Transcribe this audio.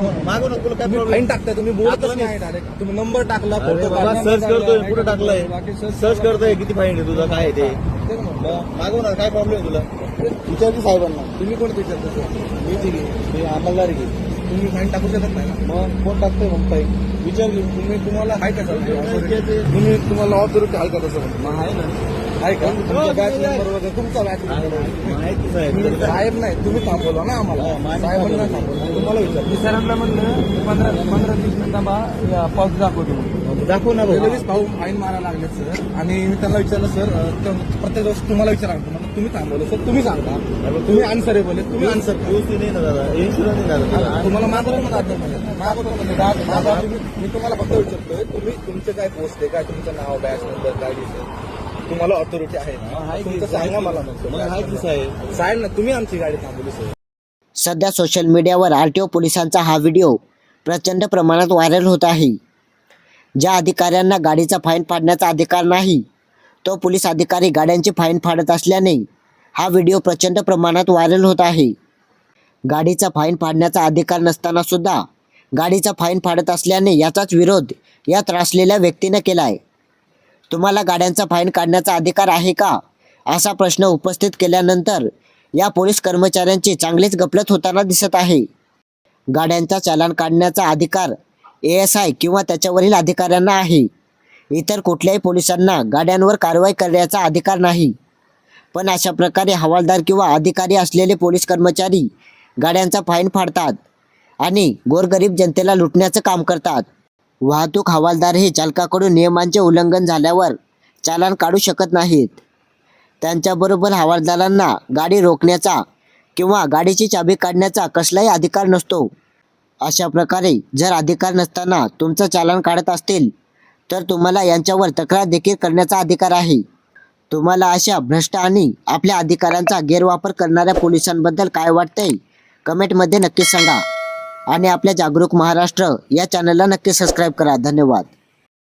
मागू ना तुला काय फाईन टाकताय तुम्ही बोलतच नाही डायरेक्ट तुम्ही नंबर टाकला फोटो बाबा सर्च करतोय कुठे टाकलंय? सर्च करा. करतोय किती फाईन आहे तुझं काय आहे ते. मग ना काय प्रॉब्लेम आहे तुला? विचारते साहेबांना. तुम्ही कोण विचारता मी अंमलदार की. तुम्ही फाईन टाकू शकत नाही ना? मग कोण टाकतोय मग फाईन विचार की. तुम्ही तुम्हाला आहे का तुम्ही तुम्हाला ऑथॉरिटी आहे का तसं? मग आहे ना. आहे का तुमचा हो, बॅच आहे. नंबर वगैरे तुमचा बॅच. माहिती साहेब नाही तुम्ही थांबवला ना आम्हाला हो, साहेबांना थांबवलं. तुम्हाला विचार मी सरांना म्हणलं पंधरा पंधरा तीस मिनिटांबा पाऊस दाखवतो. दाखव ना लगेच भाऊ फाईन मारायला लागले सर आणि मी त्यांना विचारलं सर प्रत्येक गोष्ट तुम्हाला विचारा तुम्ही थांबवलं सर तुम्ही सांगा तुम्ही आन्सरेबल आहे तुम्ही आन्सर नाही ना दादा इन्शुरन्स नाही दादा. तुम्हाला म्हणजे दादा दादा तुम्ही मी तुम्हाला फक्त विचारतोय तुम्ही तुमचे काय पोस्ट आहे काय तुमचं नाव बॅच नंबर काय तुम्हाला ऑथॉरिटी आहे ना तुमचं सांगा मला साहेब? साहेब ना तुम्ही आमची गाडी थांबवली सर सध्या सोशल मीडियावर आर टी ओ पोलिसांचा हा व्हिडिओ प्रचंड प्रमाणात व्हायरल होत आहे. ज्या अधिकाऱ्यांना गाडीचा फाईन फाडण्याचा अधिकार नाही तो पोलीस अधिकारी गाड्यांची फाईन फाडत असल्याने हा व्हिडिओ प्रचंड प्रमाणात व्हायरल होत आहे. गाडीचा फाईन फाडण्याचा अधिकार नसताना सुद्धा गाडीचा फाईन फाडत असल्याने याचाच विरोध या त्रासलेल्या व्यक्तीने केला आहे तुम्हाला गाड्यांचा फाईन काढण्याचा अधिकार आहे का? असा प्रश्न उपस्थित केल्यानंतर या पोलीस कर्मचाऱ्यांची चांगलीच गपलत होताना दिसत आहे. गाड्यांचा चालान काढण्याचा अधिकार ए एस आय किंवा त्याच्यावरील अधिकाऱ्यांना आहे. इतर कुठल्याही पोलिसांना गाड्यांवर कारवाई करण्याचा अधिकार नाही. पण अशा प्रकारे हवालदार किंवा अधिकारी असलेले पोलीस कर्मचारी गाड्यांचा फाईन फाडतात आणि गोरगरीब जनतेला लुटण्याचं काम करतात. वाहतूक हवालदार हे चालकाकडून नियमांचे उल्लंघन झाल्यावर चालान काढू शकत नाहीत. त्यांच्याबरोबर हवालदारांना गाडी रोखण्याचा किंवा गाडीची चाबी काढण्याचा कसलाही अधिकार नसतो. अशा प्रकारे जर अधिकार नसताना तुमचं चालन काढत असतील तर तुम्हाला यांच्यावर तक्रार देखील करण्याचा अधिकार आहे. तुम्हाला अशा भ्रष्ट आणि आपल्या अधिकारांचा गैरवापर करणाऱ्या पोलिसांबद्दल काय वाटतंय? कमेंटमध्ये नक्की सांगा. आणि आपल्या जागरूक महाराष्ट्र या चॅनलला नक्की सबस्क्राईब करा. धन्यवाद.